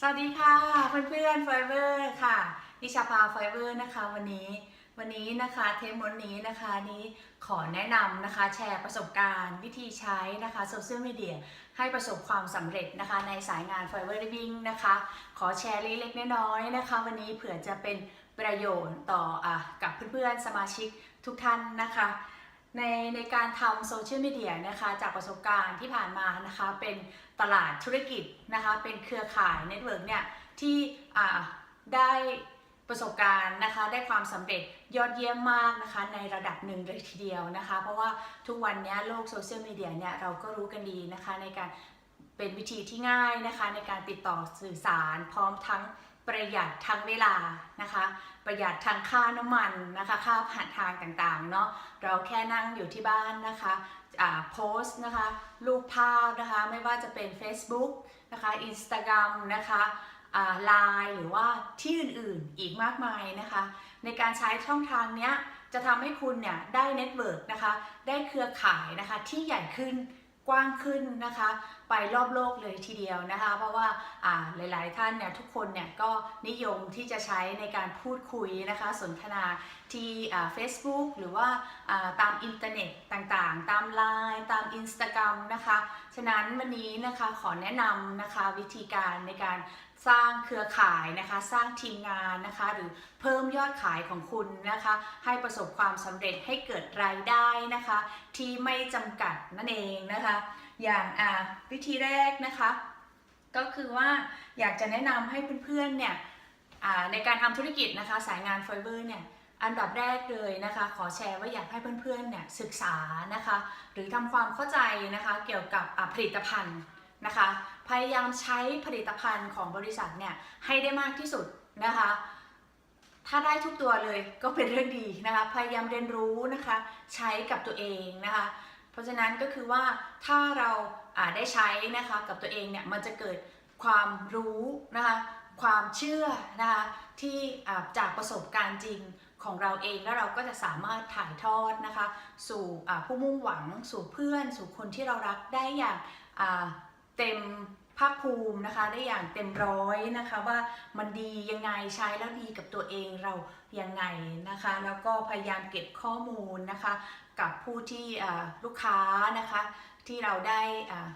สวัสดีค่ะเพื่อนๆไฟเบอร์ค่ะ นิชาภาไฟเบอร์นะคะวันนี้วันนี้นะคะเทปวันนี้นะคะนี้ขอแนะนำนะคะแชร์ประสบการณ์ วิธีใช้นะคะโซเชียลมีเดียให้ประสบความสำเร็จนะคะในสายงาน f i b e r Living นะคะขอแชร์เล็กๆน้อยๆนะคะ วันนี้เผื่อจะเป็นประโยชน์ต่ออะกับเพื่อนๆสมาชิกทุกท่านนะคะ ในในการทำโซเชียลมีเดียนะคะจากประสบการณ์ที่ผ่านมานะคะเป็นตลาดธุรกิจนะคะเป็นเครือข่ายเน็ตเวิร์กเนี่ยที่ได้ประสบการณ์นะคะได้ความสำเร็จยอดเยี่ยมมากนะคะในระดับหนึ่งเลยทีเดียวนะคะ เพราะว่าทุกวันนี้โลกโซเชียลมีเดียเนี่ยเราก็รู้กันดีนะคะในการเป็นวิธีที่ง่ายนะคะในการติดต่อสื่อสารพร้อมทั้ง ประหยัดทั้งเวลานะคะ ประหยัดทางค่าน้ำมันนะคะ ค่าผ่านทางต่างๆเนาะเราแค่นั่งอยู่ที่บ้านนะคะอ่าโพสต์นะคะรูปภาพนะคะไม่ว่าจะเป็น Facebook นะคะ Instagram นะคะไลน์หรือว่าที่อื่นๆอีกมากมายนะคะ ในการใช้ช่องทางเนี้ยจะทำให้คุณเนี่ยได้เน็ตเวิร์กนะคะ ได้เครือข่ายนะคะที่ใหญ่ขึ้น กว้างขึ้นนะคะ ไปรอบโลกเลยทีเดียวนะคะ เพราะว่าหลาย ๆ ท่านเนี่ยทุกคนเนี่ยก็นิยมที่จะใช้ในการพูดคุยนะคะ สนทนาที่อ่า Facebook หรือว่าตามอินเทอร์เน็ตต่างๆ ตามไลน์ตาม Instagram นะคะ ฉะนั้นวันนี้นะคะขอแนะนำนะคะวิธีการในการ สร้างเครือข่ายนะคะ สร้างทีมงานนะคะ หรือเพิ่มยอดขายของคุณนะคะ ให้ประสบความสำเร็จให้เกิดรายได้นะคะ ที่ไม่จำกัดนั่นเองนะคะ อย่างอ่าวิธีแรกนะคะ ก็คือว่าอยากจะแนะนำให้เพื่อนๆเนี่ยอ่าในการทำธุรกิจนะคะ สายงานไฟเบอร์เนี่ยอันดับแรกเลยนะคะ ขอแชร์ว่าอยากให้เพื่อนๆเนี่ยศึกษานะคะ หรือทำความเข้าใจนะคะ เกี่ยวกับอ่าผลิตภัณฑ์ นะคะ พยายามใช้ผลิตภัณฑ์ของบริษัทเนี่ยให้ได้มากที่สุดนะคะ ถ้าได้ทุกตัวเลยก็เป็นเรื่องดีนะคะ พยายามเรียนรู้นะคะ ใช้กับตัวเองนะคะ เพราะฉะนั้นก็คือว่าถ้าเราได้ใช้นะคะกับตัวเองเนี่ยมันจะเกิดความรู้นะคะความเชื่อนะคะที่จากประสบการณ์จริงของเราเองแล้วเราก็จะสามารถถ่ายทอดนะคะ สู่ผู้มุ่งหวังสู่เพื่อน สู่คนที่เรารักได้อย่าง เต็มภาคภูมินะคะ ได้อย่างเต็มร้อยนะคะ ว่ามันดียังไงใช้แล้วดีกับตัวเองเรายังไงนะคะ แล้วก็พยายามเก็บข้อมูลนะคะ กับผู้ที่ลูกค้านะคะ ที่เราได้อา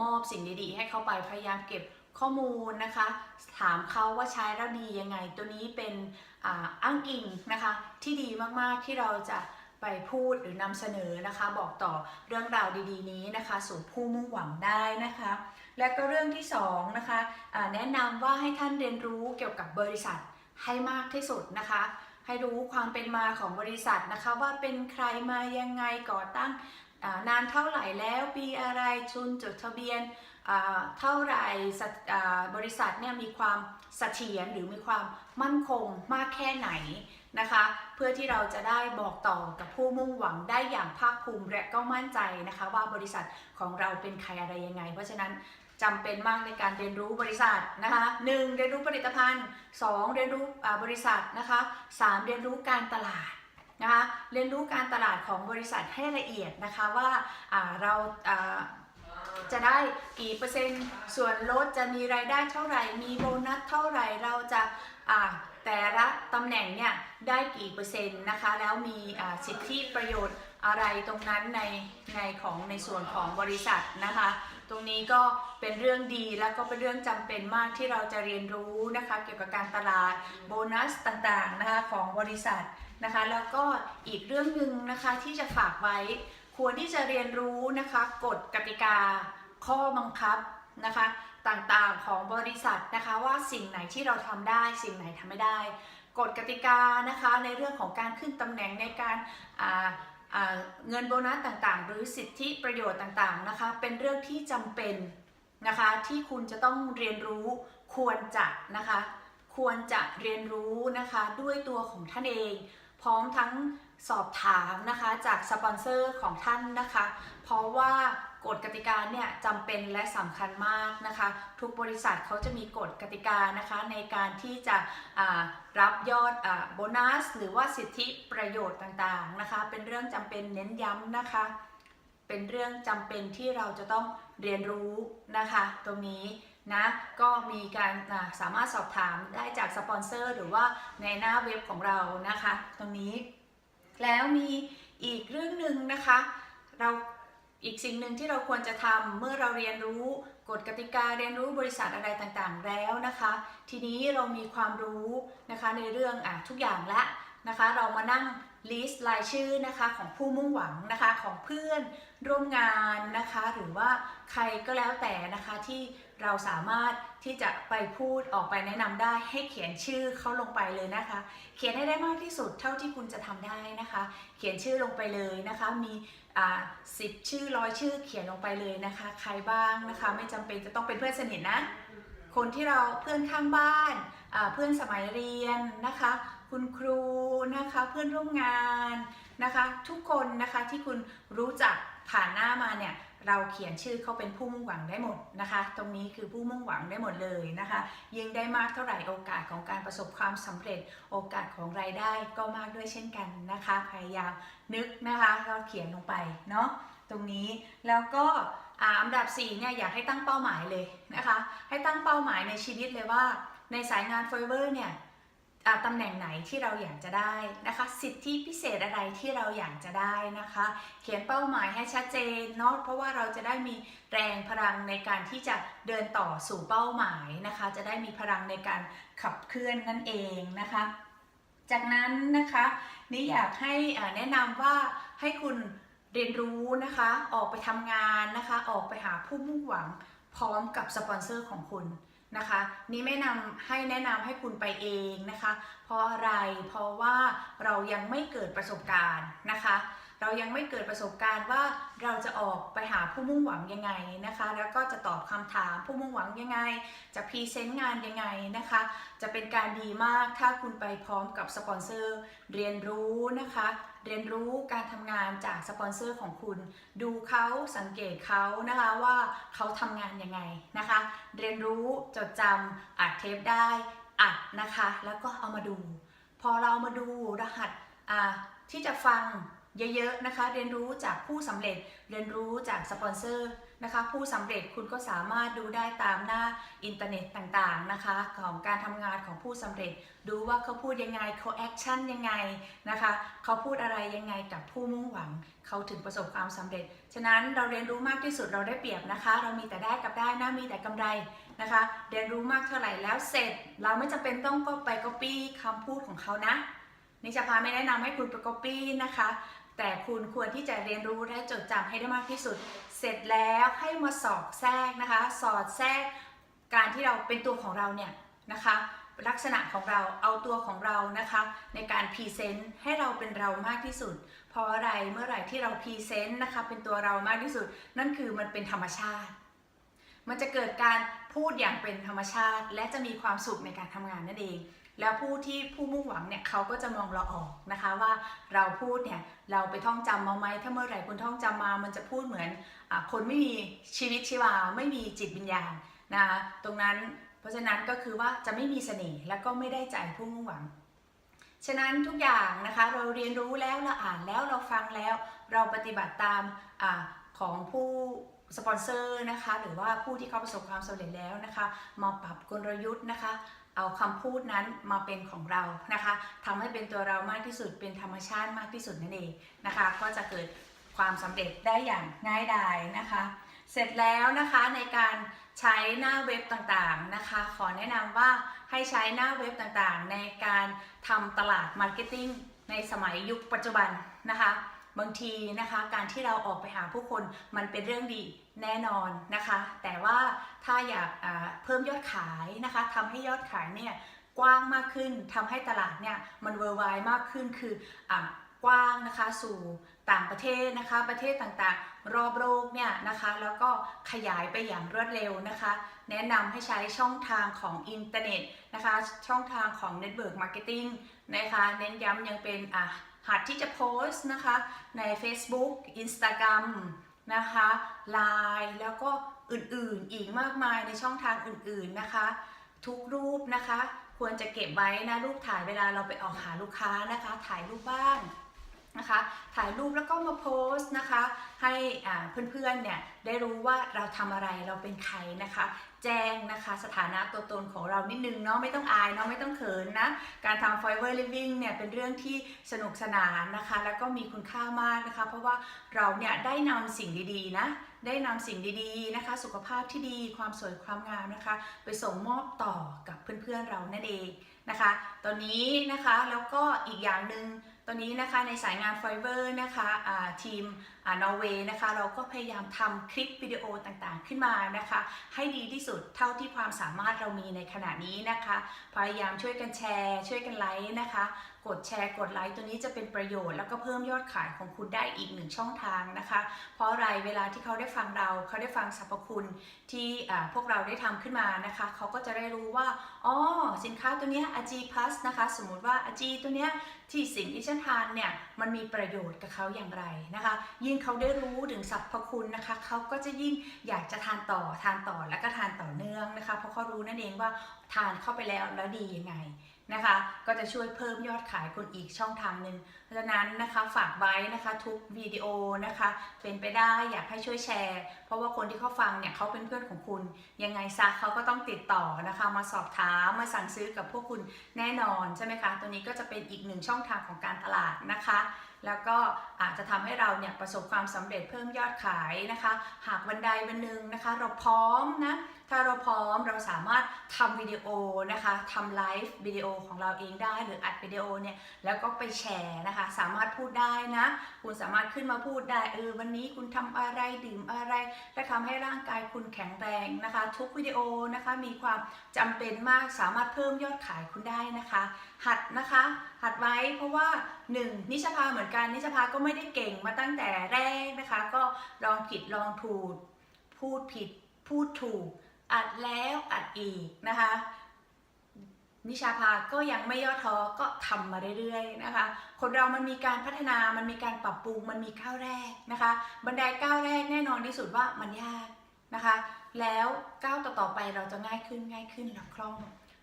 มอบสิ่งดีๆ ให้เขาไปพยายามเก็บข้อมูลนะคะ ถามเขาว่าใช้แล้วดียังไง ตัวนี้เป็นอ่าอ้างอิงนะคะ ที่ดีมากๆที่เราจะ ไปพูดหรือนำเสนอนะคะ บอกต่อเรื่องราวดีๆ นี้นะคะ สู่ผู้มุ่งหวังได้นะคะ และก็เรื่องที่สองนะคะอ่าแนะนำว่าให้ท่านเรียนรู้เกี่ยวกับบริษัทให้มากที่สุดนะคะให้รู้ความเป็นมาของบริษัทนะคะ ว่าเป็นใครมายังไงก่อตั้งนานเท่าไหร่แล้วปีอะไรชุนจดทะเบียนเท่าไหร่บริษัทเนี่ยมีความเสถียรหรือมีความมั่นคงมากแค่ไหนนะคะ เพื่อที่เราจะได้บอกต่อกับผู้มุ่งหวังได้อย่างภาคภูมิและก็มั่นใจนะคะ ว่าบริษัทของเราเป็นใครอะไรยังไง เพราะฉะนั้นจำเป็นมากในการเรียนรู้บริษัทนะคะหนึ่งเรียนรู้ผลิตภัณฑ์สองเรียนรู้บริษัทนะคะสามเรียนรู้การตลาดนะคะเรียนรู้การตลาดของบริษัทให้ละเอียดนะคะว่าเราจะได้กี่เปอร์เซ็นต์ ส่วนลดจะมีรายได้เท่าไหร่ มีโบนัสเท่าไหร่ เราจะ แต่ละตำแหน่งเนี่ยได้กี่เปอร์เซ็นต์นะคะ แล้วมีสิทธิประโยชน์อะไรตรงนั้นในในของในส่วนของบริษัทนะคะ ตรงนี้ก็เป็นเรื่องดีแล้วก็เป็นเรื่องจำเป็นมากที่เราจะเรียนรู้นะคะเกี่ยวกับการตลาดโบนัสต่างๆนะคะของบริษัทนะคะ แล้วก็อีกเรื่องหนึ่งนะคะที่จะฝากไว้ ควรที่จะเรียนรู้นะคะกฎกติกาข้อบังคับนะคะ ต่างๆของบริษัทนะคะว่าสิ่งไหนที่เราทำได้ สิ่งไหนทำไม่ได้กฎกติกานะคะในเรื่องของการขึ้นตำแหน่งในการเงินโบนัสต่างๆ หรือสิทธิประโยชน์ต่างๆนะคะเป็นเรื่องที่จำเป็นนะคะที่คุณจะต้องเรียนรู้ควรจะนะคะควรจะเรียนรู้นะคะด้วยตัวของท่านเอง พร้อมทั้งสอบถามนะคะจากสปอนเซอร์ของท่านนะคะ เพราะว่า กฎกติกาเนี่ยจำเป็นและสำคัญมากนะคะ ทุกบริษัทเขาจะมีกฎกติกานะคะในการที่จะรับยอดอโบนัส หรือว่าสิทธิประโยชน์ต่างๆนะคะ เป็นเรื่องจำเป็นเน้นย้ำนะคะ เป็นเรื่องจำเป็นที่เราจะต้องเรียนรู้นะคะ ตรงนี้นะก็มีการสามารถสอบถามได้จากสปอนเซอร์ หรือว่าในหน้าเว็บของเรานะคะ ตรงนี้แล้วมีอีกเรื่องหนึ่งนะคะ เรา อีกสิ่งหนึ่งที่เราควรจะทำเมื่อเราเรียนรู้กฎกติกาเรียนรู้บริษัทอะไรต่างๆ แล้วนะคะ ทีนี้เรามีความรู้นะคะในเรื่องอะทุกอย่างละนะคะ เรามานั่งลิสต์รายชื่อนะคะของผู้มุ่งหวังนะคะของเพื่อนร่วมงานนะคะ หรือว่าใครก็แล้วแต่นะคะที่ เราสามารถที่จะไปพูดออกไปแนะนำได้ให้เขียนชื่อเขาลงไปเลยนะคะ เขียนให้ได้มากที่สุดเท่าที่คุณจะทำได้นะคะ เขียนชื่อลงไปเลยนะคะ มีอ่าสิบชื่อร้อยชื่อเขียนลงไปเลยนะคะ ใครบ้างนะคะ ไม่จำเป็นจะต้องเป็นเพื่อนสนิทนะ คนที่เราเพื่อนข้างบ้านอ่าเพื่อนสมัยเรียนนะคะ คุณครูนะคะเพื่อนร่วมงานนะคะ ทุกคนนะคะที่คุณรู้จักผ่านหน้ามาเนี่ย เราเขียนชื่อเขาเป็นผู้มุ่งหวังได้หมดนะคะ ตรงนี้คือผู้มุ่งหวังได้หมดเลยนะคะ ยิ่งได้มากเท่าไหร่โอกาสของการประสบความสำเร็จ โอกาสของรายได้ก็มากด้วยเช่นกันนะคะ พยายามนึกนะคะก็เขียนลงไปเนาะตรงนี้แล้วก็อันดับ4เนี่ยอยากให้ตั้งเป้าหมายเลยนะคะ ให้ตั้งเป้าหมายในชีวิตเลยว่า ในสายงาน f o r e v e r เนี่ย ตำแหน่งไหนที่เราอยากจะได้นะคะ สิทธิพิเศษอะไรที่เราอยากจะได้นะคะ เขียนเป้าหมายให้ชัดเจนเนาะเพราะว่าเราจะได้มีแรงพลังในการที่จะเดินต่อสู่เป้าหมายนะคะ จะได้มีพลังในการขับเคลื่อนนั่นเองนะคะ จากนั้นนะคะนี่อยากให้แนะนำว่าให้คุณเรียนรู้นะคะ ออกไปทำงานนะคะ ออกไปหาผู้มุ่งหวังพร้อมกับสปอนเซอร์ของคุณ นะคะ นี่ไม่นำให้แนะนำให้คุณไปเองนะคะ เพราะอะไรเพราะว่าเรายังไม่เกิดประสบการณ์นะคะ เรายังไม่เกิดประสบการณ์ว่าเราจะออกไปหาผู้มุ่งหวังยังไงนะคะ แล้วก็จะตอบคำถามผู้มุ่งหวังยังไง จะพรีเซนต์งานยังไงนะคะ จะเป็นการดีมากถ้าคุณไปพร้อมกับสปอนเซอร์เรียนรู้นะคะ เรียนรู้การทำงานจากสปอนเซอร์ของคุณ ดูเขาสังเกตเขานะคะว่าเขาทำงานยังไงนะคะ เรียนรู้จดจำอัดเทปได้อัดนะคะ แล้วก็เอามาดู พอเรามาดูรหัสที่จะฟังเยอะๆนะคะ เรียนรู้จากผู้สำเร็จเรียนรู้จากสปอนเซอร์ นะคะ ผู้สำเร็จคุณก็สามารถดูได้ตามหน้าอินเทอร์เน็ตต่างๆนะคะ ของการทำงานของผู้สำเร็จ ดูว่าเขาพูดยังไงเขาแอคชั่นยังไงนะคะเขาพูดอะไรยังไงกับผู้มุ่งหวังเขาถึงประสบความสำเร็จ ฉะนั้นเราเรียนรู้มากที่สุดเราได้เปรียบนะคะ เรามีแต่ได้กับได้นะมีแต่กำไรนะคะ เรียนรู้มากเท่าไหร่แล้วเสร็จ เราไม่จำเป็นต้องก็ไป copy คำพูดของเขานะนิชาพาไม่แนะนำให้คุณไป copy นะคะ แต่คุณควรที่จะเรียนรู้และจดจำให้ได้มากที่สุด เสร็จแล้วให้มาสอดแทรกนะคะ สอดแทรกการที่เราเป็นตัวของเราเนี่ยนะคะ ลักษณะของเราเอาตัวของเรานะคะ ในการพรีเซนต์ให้เราเป็นเรามากที่สุด เพราะอะไรเมื่อไหร่ที่เราพรีเซนต์นะคะ เป็นตัวเรามากที่สุด นั่นคือมันเป็นธรรมชาติ มันจะเกิดการพูดอย่างเป็นธรรมชาติ และจะมีความสุขในการทำงานนั่นเอง แล้วผู้ที่ผู้มุ่งหวังเนี่ยเขาก็จะมองเราออกนะคะว่าเราพูดเนี่ยเราไปท่องจำมาไหมถ้าเมื่อไหร่คุณท่องจำมา มันจะพูดเหมือนอคนไม่มีชีวิตชีวาไม่มีจิตวิญญาณนะคะตรงนั้นเพราะฉะนั้นก็คือว่าจะไม่มีเสน่ห์และก็ไม่ได้ใจผู้มุ่งหวังฉะนั้นทุกอย่างนะคะเราเรียนรู้แล้วเราอ่านแล้วเราฟังแล้ว เราปฏิบัติตามอของผู้สปอนเซอร์นะคะหรือว่าผู้ที่เขาประสบความสำเร็จแล้วนะคะมาปรับกลยุทธ์นะคะ เอาคำพูดนั้นมาเป็นของเรานะคะทำให้เป็นตัวเรามากที่สุดเป็นธรรมชาติมากที่สุดนั่นเองนะคะ ก็จะเกิดความสำเร็จได้อย่างง่ายดายนะคะ เสร็จแล้วนะคะในการใช้หน้าเว็บต่างๆนะคะ ขอแนะนำว่าให้ใช้หน้าเว็บต่างๆ ในการทำตลาดมาร์เก็ตติ้งในสมัยยุคปัจจุบันนะคะ บางทีนะคะการที่เราออกไปหาผู้คนมันเป็นเรื่องดีแน่นอนนะคะ แต่ว่าถ้าอยากเพิ่มยอดขายนะคะทำให้ยอดขายเนี่ยกว้างมากขึ้นทำให้ตลาดเนี่ยมันเวอร์ไวมากขึ้นคืออกว้างนะคะสู่ต่างประเทศนะคะ ประเทศต่างๆ รอบโลกเนี่ยนะคะแล้วก็ขยายไปอย่างรวดเร็วนะคะ แนะนำให้ใช้ช่องทางของอินเทอร์เน็ตนะคะ ช่องทางของ Network Marketing นะคะ เน้นย้ำยังเป็นอะ หัดที่จะโพสต์นะคะใน Facebook Instagram นะคะ Line แล้วก็อื่นๆ อีกมากมายในช่องทางอื่นๆนะคะ ทุกรูปนะคะ ควรจะเก็บไว้นะรูปถ่ายเวลาเราไปออกหาลูกค้านะคะ ถ่ายรูปบ้าง นะคะถ่ายรูปแล้วก็มาโพสต์นะคะ ให้เพื่อนๆเนี่ยได้รู้ว่าเราทำอะไรเราเป็นใครนะคะ แจ้งนะคะสถานะตัวตนของเรานิดนึงเนาะไม่ต้องอายเนาะไม่ต้องเขินนะ การทำ Fiverr Living เนี่ยเป็นเรื่องที่สนุกสนานนะคะ แล้วก็มีคุณค่ามากนะคะ เพราะว่าเราเนี่ยได้นำสิ่งดีๆนะได้นำสิ่งดีๆนะคะ สุขภาพที่ดีความสวยความงามนะคะ ไปส่งมอบต่อกับเพื่อนๆเรานั่นเองนะคะ ตอนนี้นะคะแล้วก็อีกอย่างหนึ่ง ตอนนี้นะคะในสายงานไฟเบอร์นะคะทีมนอร์เวย์นะคะเราก็พยายามทำคลิปวิดีโอต่างๆ ขึ้นมานะคะ ให้ดีที่สุดเท่าที่ความสามารถเรามีในขณะนี้นะคะ พยายามช่วยกันแชร์ ช่วยกันไลค์นะคะ กดแชร์กดไลค์ตัวนี้จะเป็นประโยชน์แล้วก็เพิ่มยอดขายของคุณได้อีกหนึ่งช่องทางนะคะ เพราะอะไรเวลาที่เขาได้ฟังเราเขาได้ฟังสรรพคุณที่พวกเราได้ทำขึ้นมานะคะเขาก็จะได้รู้ว่าอ๋อสินค้าตัวนี้ AG Plus นะคะ สมมุติว่า AG ตัวเนี้ยที่สิ่งที่ฉันทานเนี่ยมันมีประโยชน์กับเขาอย่างไรนะคะ ยิ่งเขาได้รู้ถึงสรรพคุณนะคะเขาก็จะยิ่งอยากจะทานต่อทานต่อแล้วก็ทานต่อเนื่องนะคะ เพราะเขารู้นั่นเองว่าทานเข้าไปแล้วแล้วดียังไง นะคะ ก็จะช่วยเพิ่มยอดขายคุณอีกช่องทางหนึ่งเพราะฉะนั้นนะคะฝากไว้นะคะทุกวิดีโอนะคะ เป็นไปได้อยากให้ช่วยแชร์ เพราะว่าคนที่เขาฟังเนี่ยเขาเป็นเพื่อนของคุณ ยังไงซะเขาก็ต้องติดต่อนะคะ มาสอบถามมาสั่งซื้อกับพวกคุณแน่นอนใช่ไหมคะ ตัวนี้ก็จะเป็นอีกหนึ่งช่องทางของการตลาดนะคะ แล้วก็อาจจะทำให้เราเนี่ยประสบความสำเร็จเพิ่มยอดขายนะคะ หากวันใดวันหนึ่งนะคะ เราพร้อมนะ ถ้าเราพร้อมเราสามารถทำวิดีโอนะคะทำไลฟ์วิดีโอของเราเองได้หรืออัดวิดีโอเนี่ยแล้วก็ไปแชร์นะคะ สามารถพูดได้นะ คุณสามารถขึ้นมาพูดได้เออวันนี้คุณทำอะไรดื่มอะไรและทำให้ร่างกายคุณแข็งแรงนะคะ ทุกวิดีโอนะคะมีความจำเป็นมากสามารถเพิ่มยอดขายคุณได้นะคะ หัดนะคะหัดไว้เพราะว่า 1. นิชภาเหมือนกันนิชภาก็ไม่ได้เก่งมาตั้งแต่แรกนะคะ ก็ลองผิดลองถูกพูดผิดพูดถูก อัดแล้วอัดอีกนะคะ นิชาภาก็ยังไม่ย่อท้อก็ทำมาเรื่อยๆนะคะ คนเรามันมีการพัฒนา มันมีการปรับปรุง มันมีก้าวแรกนะคะ บันไดก้าวแรกแน่นอนที่สุดว่ามันยากนะคะ แล้วก้าวต่อๆไปเราจะง่ายขึ้นง่ายขึ้นแล้วคล่อง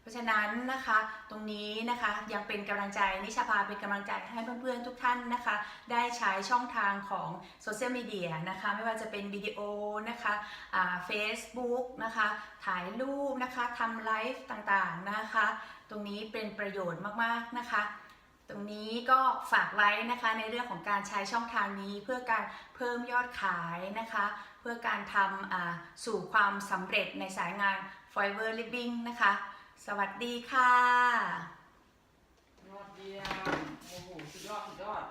เพราะฉะนั้นนะคะตรงนี้นะคะยังเป็นกำลังใจนิชาภาเป็นกำลังใจให้เพื่อนๆทุกท่านนะคะ ได้ใช้ช่องทางของโซเชียลมีเดียนะคะไม่ว่าจะเป็นวิดีโอนะคะเฟซบุ๊กนะคะถ่ายรูปนะคะทำไลฟ์ต่างๆนะคะ ตรงนี้เป็นประโยชน์มากๆนะคะตรงนี้ก็ฝากไว้นะคะในเรื่องของการใช้ช่องทางนี้เพื่อการเพิ่มยอดขายนะคะ เพื่อการทำอ่าสู่ความสำเร็จในสายงาน f i v e r Living นะคะ สวัสดีค่ะ ยอดเยี่ยมโอ้โหสุดยอดสุดยอด